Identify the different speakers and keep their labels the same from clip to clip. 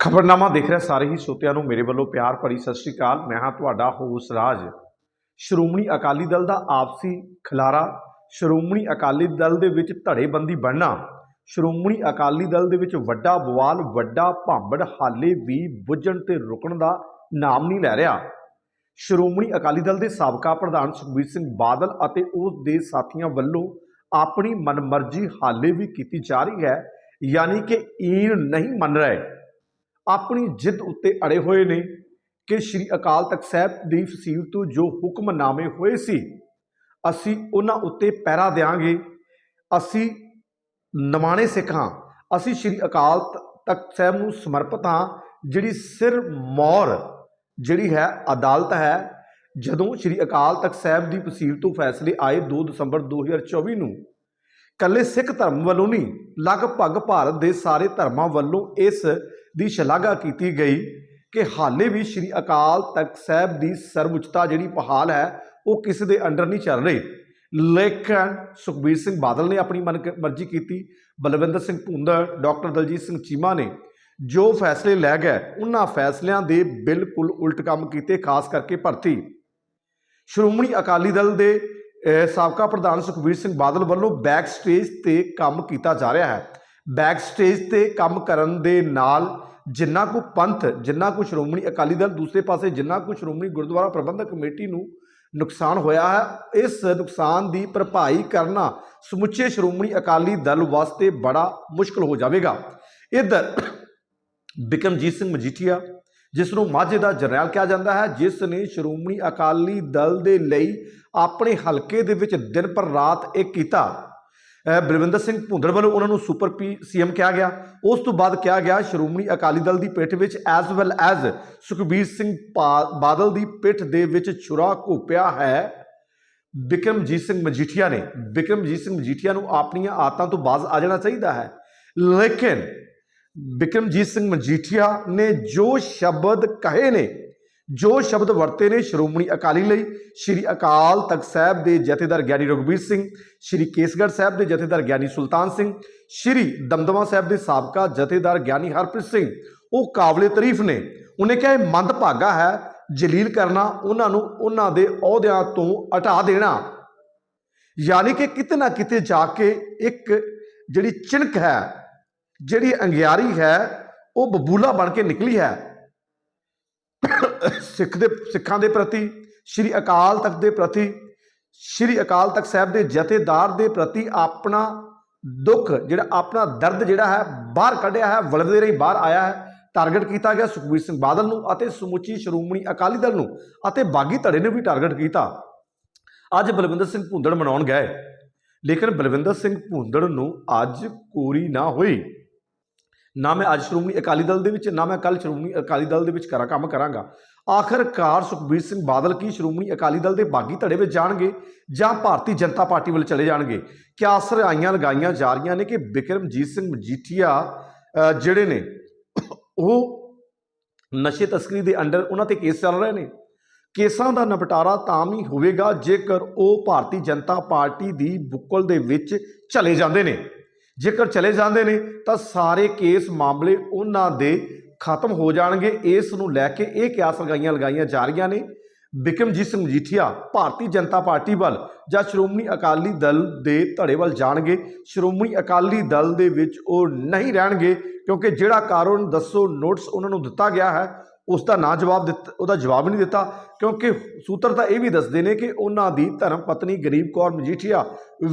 Speaker 1: ਖਬਰਨਾਮਾ ਦੇਖ ਰਿਹਾ, ਸਾਰੇ ਹੀ ਸੋਤਿਆਂ ਨੂੰ ਮੇਰੇ ਵੱਲੋਂ ਪਿਆਰ ਭਰੀ ਸਤਿ ਸ਼੍ਰੀ ਅਕਾਲ। ਮੈਂ ਹਾਂ ਤੁਹਾਡਾ ਹੋਸ ਰਾਜ। ਸ਼੍ਰੋਮਣੀ ਅਕਾਲੀ ਦਲ ਦਾ ਆਪਸੀ ਖਿਲਾਰਾ, ਸ਼੍ਰੋਮਣੀ ਅਕਾਲੀ ਦਲ ਦੇ ਵਿੱਚ ਧੜੇਬੰਦੀ ਬਣਨਾ, ਸ਼੍ਰੋਮਣੀ ਅਕਾਲੀ ਦਲ ਦੇ ਵਿੱਚ ਵੱਡਾ ਬਵਾਲ, ਵੱਡਾ ਭਾਂਬੜ, ਹਾਲੇ ਵੀ ਬੁੱਝਣ ਤੇ ਰੁਕਣ ਦਾ ਨਾਮ ਨਹੀਂ ਲੈ ਰਿਹਾ। ਸ਼੍ਰੋਮਣੀ ਅਕਾਲੀ ਦਲ ਦੇ ਸਾਬਕਾ ਪ੍ਰਧਾਨ ਸੁਖਬੀਰ ਸਿੰਘ ਬਾਦਲ ਅਤੇ ਉਸ ਦੇ ਸਾਥੀਆਂ ਵੱਲੋਂ ਆਪਣੀ ਮਨਮਰਜ਼ੀ ਹਾਲੇ ਵੀ ਕੀਤੀ ਜਾ ਰਹੀ ਹੈ, ਯਾਨੀ ਕਿ ਈਨ ਨਹੀਂ ਮੰਨ ਰਹੇ। ਆਪਣੀ ਜਿੱਦ ਉੱਤੇ ਅੜੇ ਹੋਏ ਨੇ ਕਿ ਸ੍ਰੀ ਅਕਾਲ ਤਖਤ ਸਾਹਿਬ ਦੀ ਫਸੀਲ ਤੋਂ ਜੋ ਹੁਕਮਨਾਮੇ ਹੋਏ ਸੀ, ਅਸੀਂ ਉਹਨਾਂ ਉੱਤੇ ਪਹਿਰਾ ਦੇਾਂਗੇ ਅਸੀਂ ਨਮਾਣੇ ਸਿੱਖ ਹਾਂ। ਅਸੀਂ ਸ੍ਰੀ ਅਕਾਲ ਤ- ਤਖਤ ਸਾਹਿਬ ਨੂੰ ਸਮਰਪਿਤ ਹਾਂ, ਜਿਹੜੀ ਸਿਰ ਮੌਰ, ਜਿਹੜੀ ਹੈ ਅਦਾਲਤ ਹੈ। ਜਦੋਂ ਸ੍ਰੀ ਅਕਾਲ ਤਖਤ ਸਾਹਿਬ ਦੀ ਫਸੀਲ ਤੋਂ ਫੈਸਲੇ ਆਏ 2 ਦਸੰਬਰ 2024 ਨੂੰ ਕੱਲੇ ਸਿੱਖ ਧਰਮ ਵੱਲੋਂ ਨਹੀਂ, ਲਗਭਗ ਭਾਰਤ ਦੇ ਸਾਰੇ ਧਰਮਾਂ ਵੱਲੋਂ ਇਸ ਦੀ ਸ਼ਲਾਘਾ ਕੀਤੀ ਗਈ ਕਿ ਹਾਲੇ ਵੀ ਸ੍ਰੀ ਅਕਾਲ ਤਖਤ ਸਾਹਿਬ ਦੀ ਸਰਵਉੱਚਤਾ ਜਿਹੜੀ ਪਹਾਲ ਹੈ, ਉਹ ਕਿਸੇ ਦੇ ਅੰਡਰ ਨਹੀਂ ਚੱਲ ਰਹੀ। ਲੇਕਿਨ ਸੁਖਬੀਰ ਸਿੰਘ ਬਾਦਲ ਨੇ ਆਪਣੀ ਮਨ ਮਰਜ਼ੀ ਕੀਤੀ। ਬਲਵਿੰਦਰ ਸਿੰਘ ਭੁੰਦੜ, ਡਾਕਟਰ ਦਲਜੀਤ ਸਿੰਘ ਚੀਮਾ ਨੇ ਜੋ ਫੈਸਲੇ ਲੈ ਗਏ, ਉਹਨਾਂ ਫੈਸਲਿਆਂ ਦੇ ਬਿਲਕੁਲ ਉਲਟ ਕੰਮ ਕੀਤੇ, ਖਾਸ ਕਰਕੇ ਭਰਤੀ। ਸ਼੍ਰੋਮਣੀ ਅਕਾਲੀ ਦਲ ਦੇ ਸਾਬਕਾ ਪ੍ਰਧਾਨ ਸੁਖਬੀਰ ਸਿੰਘ ਬਾਦਲ ਵੱਲੋਂ ਬੈਕ ਸਟੇਜ ਤੇ ਕੰਮ ਕੀਤਾ ਜਾ ਰਿਹਾ ਹੈ। ਬੈਕ ਸਟੇਜ ਤੇ ਕੰਮ ਕਰਨ ਦੇ ਨਾਲ ਜਿੰਨਾ ਕੁ ਪੰਥ, ਜਿੰਨਾ ਕੁ ਸ਼੍ਰੋਮਣੀ ਅਕਾਲੀ ਦਲ ਦੂਸਰੇ ਪਾਸੇ, ਜਿੰਨਾ ਕੁ ਸ਼੍ਰੋਮਣੀ ਗੁਰਦੁਆਰਾ ਪ੍ਰਬੰਧਕ ਕਮੇਟੀ ਨੂੰ ਨੁਕਸਾਨ ਹੋਇਆ ਹੈ, ਇਸ ਨੁਕਸਾਨ ਦੀ ਭਰਪਾਈ ਕਰਨਾ ਸਮੁੱਚੇ ਸ਼੍ਰੋਮਣੀ ਅਕਾਲੀ ਦਲ ਵਾਸਤੇ ਬੜਾ ਮੁਸ਼ਕਲ ਹੋ ਜਾਵੇਗਾ। ਇੱਧਰ ਬਿਕਰਮਜੀਤ ਸਿੰਘ ਮਜੀਠੀਆ, ਜਿਸ ਨੂੰ ਮਾਝੇ ਦਾ ਜਰਨੈਲ ਕਿਹਾ ਜਾਂਦਾ ਹੈ, ਜਿਸ ਨੇ ਸ਼੍ਰੋਮਣੀ ਅਕਾਲੀ ਦਲ ਦੇ ਲਈ ਆਪਣੇ ਹਲਕੇ ਦੇ ਵਿੱਚ ਦਿਨ ਪਰ ਰਾਤ ਇਹ ਕੀਤਾ। ਬਲਵਿੰਦਰ ਸਿੰਘ ਭੁੰਦੜ ਵੱਲੋਂ ਉਹਨਾਂ ਨੂੰ ਸੁਪਰ ਪੀ ਸੀਐਮ ਕਿਹਾ ਗਿਆ। ਉਸ ਤੋਂ ਬਾਅਦ ਕਿਹਾ ਗਿਆ, ਸ਼੍ਰੋਮਣੀ ਅਕਾਲੀ ਦਲ ਦੀ ਪਿੱਠ ਵਿੱਚ as well as Sukhbir Singh Badal ਦੀ ਪਿੱਠ ਦੇ ਵਿੱਚ ਛੁਰਾ ਘੋਪਿਆ ਹੈ। ਬਿਕਰਮਜੀਤ ਸਿੰਘ ਮਜੀਠੀਆ ਨੇ ਬਿਕਰਮਜੀਤ ਸਿੰਘ ਮਜੀਠੀਆ ਨੂੰ ਆਪਣੀਆਂ ਆਦਤਾਂ ਤੋਂ ਬਾਜ਼ ਆ ਜਾਣਾ ਚਾਹੀਦਾ ਹੈ। ਲੇਕਿਨ ਬਿਕਰਮਜੀਤ ਸਿੰਘ ਮਜੀਠੀਆ ਨੇ ਜੋ ਸ਼ਬਦ ਕਹੇ ਨੇ ਜੋ ਸ਼ਬਦ ਵਰਤੇ ਨੇ ਸ਼੍ਰੋਮਣੀ ਅਕਾਲੀ ਲਈ, ਸ਼੍ਰੀ ਅਕਾਲ ਤਖਤ ਸਾਹਿਬ ਦੇ ਜਥੇਦਾਰ ਗਿਆਨੀ ਰਘੁਬੀਰ ਸਿੰਘ, ਸ਼੍ਰੀ ਕੇਸਗੜ੍ਹ ਸਾਹਿਬ ਦੇ ਜਥੇਦਾਰ ਗਿਆਨੀ ਸੁਲਤਾਨ ਸਿੰਘ, ਸ਼੍ਰੀ ਦਮਦਮਾ ਸਾਹਿਬ ਦੇ ਸਾਬਕਾ ਜਥੇਦਾਰ ਗਿਆਨੀ ਹਰਪ੍ਰੀਤ ਸਿੰਘ, ਉਹ ਕਾਬਲੇ ਤਾਰੀਫ ਨੇ। ਉਹਨੇ ਕਿਹਾ, ਇਹ ਮੰਦਭਾਗਾ ਹੈ, ਜਲੀਲ ਕਰਨਾ, ਉਹਨਾਂ ਨੂੰ ਉਹਨਾਂ ਦੇ ਅਹੁਦਿਆਂ ਤੋਂ ਹਟਾ ਦੇਣਾ। ਯਾਨੀ ਕਿ ਕਿਤੇ ਨਾ ਕਿਤੇ ਜਾ ਕੇ ਇੱਕ ਜਿਹੜੀ ਚਿਣਕ ਹੈ, ਜਿਹੜੀ ਅੰਗਿਆਰੀ ਹੈ, ਉਹ ਬਬੂਲਾ ਬਣ ਕੇ ਨਿਕਲੀ ਹੈ। ਸਿੱਖ ਦੇ, ਸਿੱਖਾਂ ਦੇ ਪ੍ਰਤੀ, ਸ਼੍ਰੀ ਅਕਾਲ ਤਖਤ ਦੇ ਪ੍ਰਤੀ, ਸ਼੍ਰੀ ਅਕਾਲ ਤਖਤ ਸਾਹਿਬ ਦੇ ਜਥੇਦਾਰ ਦੇ ਪ੍ਰਤੀ ਆਪਣਾ ਦੁੱਖ, ਜਿਹੜਾ ਆਪਣਾ ਦਰਦ ਜਿਹੜਾ ਹੈ, ਬਾਹਰ ਕੱਢਿਆ ਹੈ ਵਲਦੇ ਰਹੀ, ਬਾਹਰ ਆਇਆ ਹੈ ਟਾਰਗੇਟ ਕੀਤਾ ਗਿਆ ਸੁਖਬੀਰ ਸਿੰਘ ਬਾਦਲ ਨੂੰ ਅਤੇ ਸਮੁੱਚੀ ਸ਼੍ਰੋਮਣੀ ਅਕਾਲੀ ਦਲ ਨੂੰ ਅਤੇ ਬਾਗੀ ਧੜੇ ਨੂੰ ਵੀ ਟਾਰਗੇਟ ਕੀਤਾ। ਅੱਜ ਬਲਵਿੰਦਰ ਸਿੰਘ ਭੁੰਦੜ ਮਨਾਉਣ ਗਏ। ਲੇਕਿਨ ਬਲਵਿੰਦਰ ਸਿੰਘ ਭੁੰਦੜ ਨੂੰ ਅੱਜ ਕੋਰੀ ਨਾ ਹੋਈ। ਨਾ ਮੈਂ ਅੱਜ ਸ਼੍ਰੋਮਣੀ ਅਕਾਲੀ ਦਲ ਦੇ ਵਿੱਚ, ਨਾ ਮੈਂ ਕੱਲ ਸ਼੍ਰੋਮਣੀ ਅਕਾਲੀ ਦਲ ਦੇ ਵਿੱਚ ਕਰਾਂ ਕੰਮ ਕਰਾਂਗਾ। ਆਖਰਕਾਰ ਸੁਖਬੀਰ ਸਿੰਘ ਬਾਦਲ ਕੀ ਸ਼੍ਰੋਮਣੀ ਅਕਾਲੀ ਦਲ ਦੇ ਬਾਗੀ ਧੜੇ ਵਿੱਚ ਜਾਣਗੇ ਜਾਂ ਭਾਰਤੀ ਜਨਤਾ ਪਾਰਟੀ ਵੱਲ ਚਲੇ ਜਾਣਗੇ? ਕਿਆ ਆਈਆਂ ਲਗਾਈਆਂ ਜਾ ਰਹੀਆਂ ਨੇ ਕਿ ਬਿਕਰਮਜੀਤ ਸਿੰਘ ਮਜੀਠੀਆ ਜਿਹੜੇ ਨੇ, ਉਹ ਨਸ਼ੇ ਤਸਕਰੀ ਦੇ ਅੰਡਰ ਉਹਨਾਂ ਤੇ ਕੇਸ ਚੱਲ ਰਹੇ ਨੇ। ਕੇਸਾਂ ਦਾ ਨਿਪਟਾਰਾ ਤਾਂ ਵੀ ਹੋਵੇਗਾ ਜੇਕਰ ਉਹ ਭਾਰਤੀ ਜਨਤਾ ਪਾਰਟੀ ਦੀ ਬੁੱਕਲ ਦੇ ਵਿੱਚ ਚਲੇ ਜਾਂਦੇ ਨੇ। ਜੇਕਰ ਚਲੇ ਜਾਂਦੇ ਨੇ, ਤਾਂ ਸਾਰੇ ਕੇਸ ਮਾਮਲੇ ਉਹਨਾਂ ਦੇ ਖਤਮ ਹੋ ਜਾਣਗੇ। ਇਸ ਨੂੰ ਲੈ ਕੇ ਇਹ ਕਿਆਸ ਲਗਾਈਆਂ ਲਗਾਈਆਂ ਜਾ ਰਹੀਆਂ ਨੇ। ਬਿਕਰਮਜੀਤ ਸਿੰਘ ਮਜੀਠੀਆ ਭਾਰਤੀ ਜਨਤਾ ਪਾਰਟੀ ਵੱਲ ਜਾਂ ਸ਼੍ਰੋਮਣੀ ਅਕਾਲੀ ਦਲ ਦੇ ਧੜੇ ਵੱਲ ਜਾਣਗੇ। ਸ਼੍ਰੋਮਣੀ ਅਕਾਲੀ ਦਲ ਦੇ ਵਿੱਚ ਉਹ ਨਹੀਂ ਰਹਿਣਗੇ, ਕਿਉਂਕਿ ਜਿਹੜਾ ਕਾਰਨ ਦੱਸੋ, ਨੋਟਿਸ ਉਹਨਾਂ ਨੂੰ ਦਿੱਤਾ ਗਿਆ ਹੈ। ਉਸ ਦਾ ਨਾ ਜਵਾਬ ਦਿੱਤਾ, ਉਹਦਾ ਜਵਾਬ ਨਹੀਂ ਦਿੱਤਾ, ਕਿਉਂਕਿ ਸੂਤਰ ਤਾਂ ਇਹ ਵੀ ਦੱਸਦੇ ਨੇ ਕਿ ਉਹਨਾਂ ਦੀ ਧਰਮ ਪਤਨੀ ਗਰੀਬ ਕੌਰ ਮਜੀਠੀਆ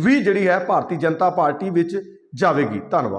Speaker 1: ਵੀ ਜਿਹੜੀ ਹੈ ਭਾਰਤੀ ਜਨਤਾ ਪਾਰਟੀ ਵਿੱਚ ਜਾਵੇਗੀ। ਧੰਨਵਾਦ।